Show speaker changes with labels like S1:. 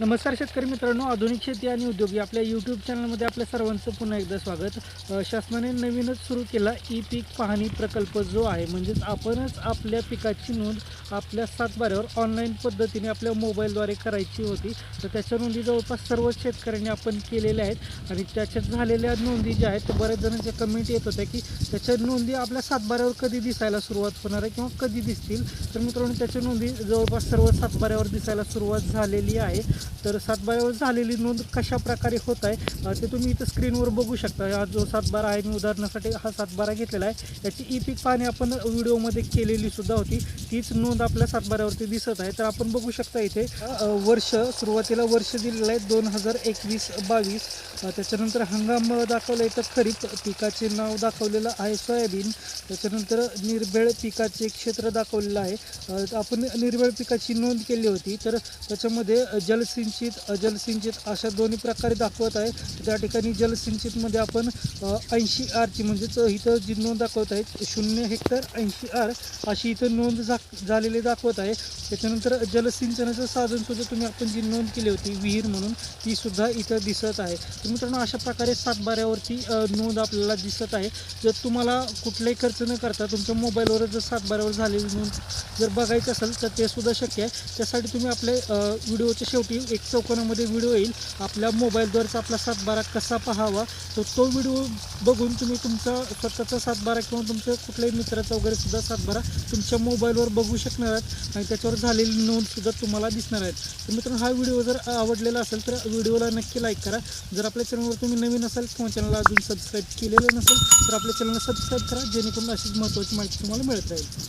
S1: नमस्कार शेतकरी मित्रांनो आधुनिक शेती आणि उद्योग या आपल्या यूट्यूब चॅनलमध्ये आपल्या सर्वांचं पुन्हा एकदा स्वागत. शासनाने नवीनच सुरू केला ई पीक पाहणी प्रकल्प जो आहे म्हणजेच आपणच आपल्या पिकाची नोंद आपल्या सातबाऱ्यावर ऑनलाईन पद्धतीने आपल्या मोबाईलद्वारे करायची होती. तर त्याच्या नोंदी जवळपास सर्व शेतकऱ्यांनी आपण केलेल्या आहेत. आणि त्याच्यात झालेल्या नोंदी ज्या आहेत त्या बऱ्याच जणांच्या कमेंट येत होत्या की त्याच्या नोंदी आपल्या सातबाऱ्यावर कधी दिसायला सुरुवात होणार आहे किंवा कधी दिसतील. तर मित्रांनो त्याच्या नोंदी जवळपास सर्व सातबाऱ्यावर दिसायला सुरुवात झालेली आहे. तर सातबाऱ्यावर झालेली नोंद कशा प्रकारे होत आहे ते तुम्ही इथं स्क्रीनवर बघू शकता. हा जो सातबारा आहे मी उदाहरणासाठी हा सातबारा घेतलेला आहे. याची ई पीक पाहणी आपण व्हिडिओमध्ये केलेली सुद्धा होती. तीच नोंद आपल्या सातबाऱ्यावरती दिसत आहे. तर आपण बघू शकता इथे वर्ष सुरुवातीला वर्ष दिलेलं आहे दोन हजार एकवीस बावीस. त्याच्यानंतर हंगाम दाखवलं आहे तर खरीप पिकाचे नाव दाखवलेलं आहे सोयाबीन. त्याच्यानंतर निर्भेळ पिकाचे क्षेत्र दाखवलेलं आहे. तर आपण निर्भेळ पिकाची नोंद केली होती. तर त्याच्यामध्ये जल जलसिंचित अजलसिंचित अशा दोन्ही प्रकारे दाखवत आहे त्या ठिकाणी जलसिंचितमध्ये आपण ऐंशी आरची म्हणजेच इथं जी नोंद दाखवत आहे शून्य हेक्टर ऐंशी आर अशी इथं नोंद झालेली दाखवत आहे. त्याच्यानंतर जलसिंचनाचं साधनसुद्धा तुम्ही आपण जी नोंद केली होती विहीर म्हणून ती सुद्धा इथं दिसत आहे. तर मित्रांनो अशा प्रकारे सातबाऱ्यावरची नोंद आपल्याला दिसत आहे. जर तुम्हाला कुठलाही खर्च न करता तुमच्या मोबाईलवर जर सातबाऱ्यावर झालेली नोंद जर बघायचं असेल तर ते सुद्धा शक्य आहे. त्यासाठी तुम्ही आपले व्हिडिओच्या शेवटी एक चौकोनामध्ये व्हिडिओ येईल. आपल्या मोबाईलद्वारेचा आपला सातबारा कसा पाहावा तर तो व्हिडिओ बघून तुम्ही तुमचा स्वतःचा सातबारा किंवा तुमच्या कुठल्याही मित्राचा वगैरे सुद्धा सातबारा तुमच्या मोबाईलवर बघू शकणार आहात. आणि त्याच्यावर झालेली नोंद सुद्धा तुम्हाला दिसणार आहेत. तर मित्रांनो हा व्हिडिओ जर आवडलेला असेल तर व्हिडिओला नक्की लाईक करा. जर आपल्या चॅनलवर तुम्ही नवीन असाल किंवा चॅनलला अजून सबस्क्राईब केलेलं नसेल तर आपल्या चॅनलला सबस्क्राईब करा जेणेकरून अशीच महत्त्वाची माहिती तुम्हाला मिळत राहील.